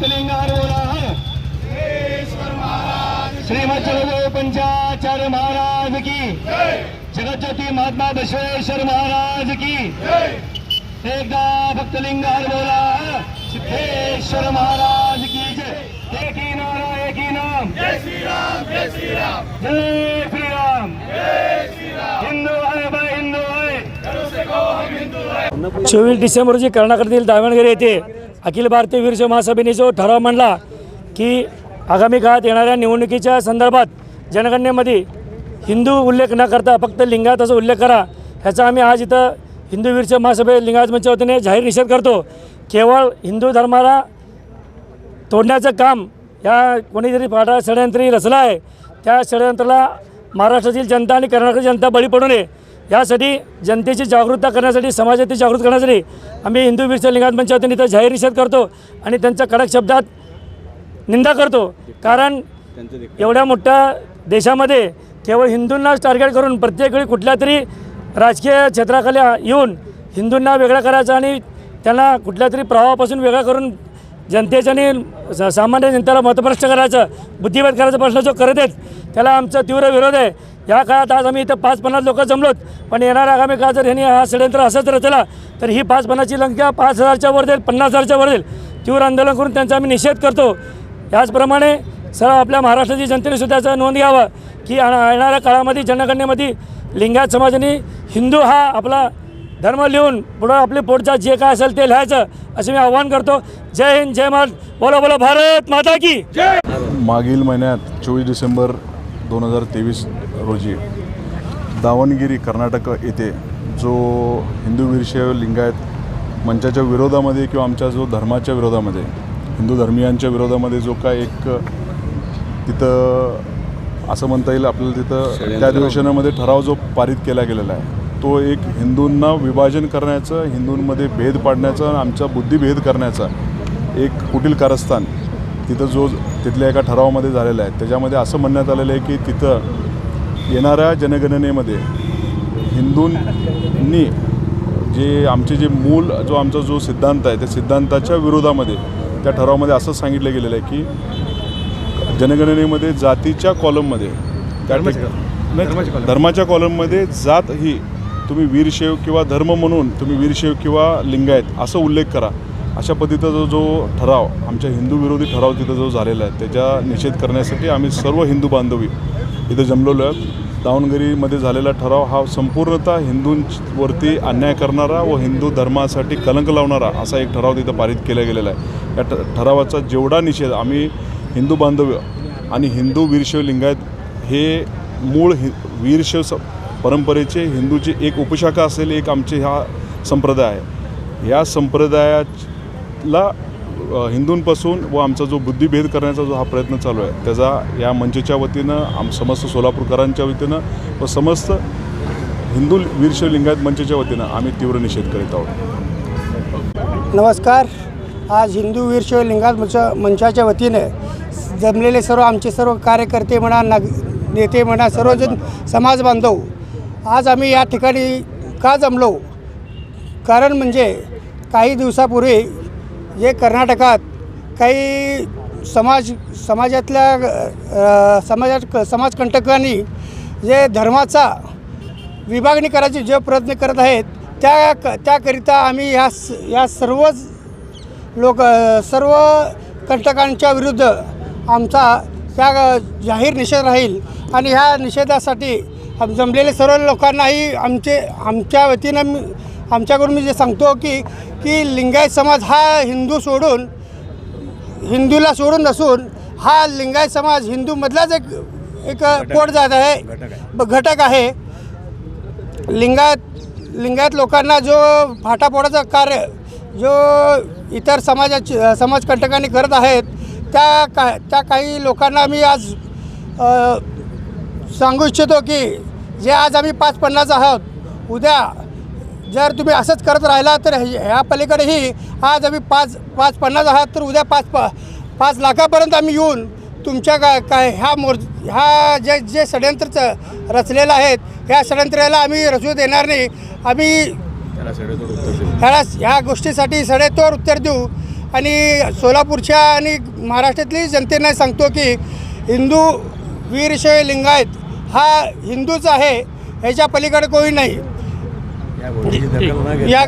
भक्त लिंगार बोला श्रीमद जगदेव पंचाचार्य महाराज की। जगज्योती महात्मा बसवेश्वर महाराज की। एकदा भक्त लिंगार बोला सिद्धेश्वर महाराज की जय। एक ही नारा एक ही नाम। जय श्री राम जय श्री राम जय श्री राम हिंदू आहे बा हिंदू आहे चोवीस डिसेंबर रोजी कर्नाटकातील दावणಗೆरे येथे अखिल भारतीय वीरशैव महासभेने जो ठराव मांडला की आगामी काळात येणाऱ्या निवडणुकीच्या संदर्भात जनगणनेमध्ये हिंदू उल्लेख न करता फक्त लिंगायताचा उल्लेख करा ह्याचा आम्ही आज इथं हिंदू वीरशैव महासभे लिंगायत मंचच्या वतीने जाहीर निषेध करतो. केवळ हिंदू धर्माला तोडण्याचं काम या कोणीतरी पाठा षडयंत्री रचला आहे त्या षडयंत्राला महाराष्ट्रातील जनता आणि कर्नाटकाची जनता बळी पडू नये. यासाठी जनतेची जागरूकता करण्यासाठी समाजाची जागृत करण्यासाठी आम्ही हिंदू बिरसा लिंगायत मंचावतीने इथं जाहीर निषेध करतो आणि त्यांचा कडक शब्दात निंदा करतो. कारण एवढ्या मोठ्या देशामध्ये केवळ हिंदूंनाच टार्गेट करून प्रत्येक वेळी कुठल्या तरी राजकीय क्षेत्राखाली येऊन हिंदूंना वेगळा करायचं आणि त्यांना कुठल्या तरी प्रवाहापासून वेगळा करून जनतेच्या आणि स- सामान्य जनतेला मतभ्रष्ट करायचं बुद्धिभेद करायचा प्रश्न जो करत आहेत त्याला आमचा तीव्र विरोध आहे. या काळात आज आम्ही इथं पाच पन्नास लोक जमलोत पण येणार आगामी काळात जर ह्यांनी हा षडयंत्र असंच रचला तर ही पाच पन्नासची लंका पाच हजारच्या वर जाईल पन्नास हजारच्या वर जाईल तीव्र आंदोलन करून त्यांचा आम्ही निषेध करतो. याचप्रमाणे सर्व आपल्या महाराष्ट्राची जनतेने सुद्धा याचा नोंद घ्यावा की येणाऱ्या काळामध्ये जनगणनेमध्ये लिंगायत समाजाने हिंदू हा आपला धर्म लिहून पुढं आपले पोटचा जे काय असेल ते लिहायचं असं मी आव्हान करतो. जय हिंद जय महाराज बोला बोला भारत माता की मागील महिन्यात चोवीस डिसेंबर दोन हजार तेवीस रोजी. दावणगिरी कर्नाटक येथे जो हिंदू वीरशैव लिंगायत मंचाच्या विरोधामध्ये किंवा आमच्या जो धर्माच्या विरोधामध्ये हिंदू धर्मियांच्या विरोधामध्ये जो काय एक तिथं असं म्हणता येईल आपल्याला तिथं त्या अधिवेशनामध्ये ठराव जो पारित केला गेलेला आहे तो एक हिंदूंना विभाजन करण्याचं हिंदूंमध्ये भेद पाडण्याचं आणि आमचा बुद्धिभेद करण्याचा एक कुटील कारस्थान तिथं जो तिथल्या एका ठरावामध्ये झालेला आहे. त्याच्यामध्ये असं म्हणण्यात आलेलं आहे की तिथं येणाऱ्या जनगणनेमध्ये हिंदूंनी जे आमचे जे मूल जो आमचा जो सिद्धांत आहे त्या सिद्धांताच्या विरोधामध्ये त्या ठरावामध्ये असं सांगितलं गेलेलं आहे की जनगणनेमध्ये जातीच्या कॉलममध्ये त्या धर्माच्या कॉलममध्ये जात ही तुम्ही वीरशैव किंवा धर्म म्हणून तुम्ही वीरशैव किंवा लिंगायत असं उल्लेख करा. अशा पद्धतीचा जो जो ठराव आमच्या हिंदू विरोधी ठराव तिथं जो झालेला आहे त्याचा निषेध करण्यासाठी आम्ही सर्व हिंदू बांधवी इथं जमलेलो आहोत दावणगिरीमध्ये झालेला ठराव हा संपूर्णतः हिंदूंवरती अन्याय करणारा व हिंदू धर्मासाठी कलंक लावणारा असा एक ठराव तिथं पारित केला गेलेला आहे. या ठ ठरावाचा जेवढा निषेध आम्ही हिंदू बांधव आणि हिंदू वीरशैव लिंगायत हे मूळ हि वीरशैव स परंपरेचे हिंदूची एक उपशाखा असेल एक आमचे हा संप्रदाय आहे. या संप्रदायाला हिंदूंपासून व आमचा जो बुद्धिभेद करण्याचा जो हा प्रयत्न चालू आहे त्याचा या मंचच्या वतीनं आम समस्त सोलापूरकरांच्या वतीनं व समस्त हिंदू वीरशैव लिंगायत मंचच्या वतीनं आम्ही तीव्र निषेध करीत आहोत. नमस्कार. आज हिंदू वीरशैव लिंगायत मंच मंचाच्या वतीने जमलेले सर्व आमचे सर्व कार्यकर्ते म्हणा नाग नेते म्हणा सर्वजण समाज बांधव आज आम्ही या ठिकाणी का जमलो? कारण म्हणजे काही दिवसापूर्वी जे कर्नाटकात काही समाज समाजातल्या समाजात समाजकंटकांनी जे धर्माचा विभागणी करायचे जे प्रयत्न करत आहेत त्या क त्याकरिता आम्ही या स या सर्वच लोक सर्व कंटकांच्या विरुद्ध आमचा त्या जाहीर निषेध राहील आणि ह्या निषेधासाठी जमलेले सर्व लोकांनाही आमचे आमच्या वतीनं आमच्याकडून मी जे सांगतो की की लिंगायत समाज हा हिंदू सोडून हिंदूला सोडून नसून हा लिंगायत समाज हिंदूमधलाच एक एक पोट जात आहे ब- घटक आहे. लिंगायत लिंगायत लोकांना जो फाटाफोडाचं कार्य जो इतर समाजाची समाजकंटकांनी करत आहेत त्या का त्या काही लोकांना मी आज सांगू इच्छितो की जे आज आम्ही पाच पन्नास आहोत उद्या जर तुम्ही असंच करत राहिला तर ह्या ह्या पलीकडेही आज आम्ही पाच पाच पन्नास आहात तर उद्या पाच पा पाच लाखापर्यंत आम्ही येऊन तुमच्या का काय ह्या मोर ह्या जे जे षडयंत्र रचलेलं आहेत ह्या षडयंत्राला आम्ही रचू देणार नाही. आम्ही ह्याला ह्या गोष्टीसाठी सडेतोड उत्तर देऊ. आणि सोलापूरच्या आणि महाराष्ट्रातली जनतेने सांगतो की हिंदू वीरशैव लिंगायत हा हिंदूच आहे ह्याच्या पलीकडे कोणी नाही. या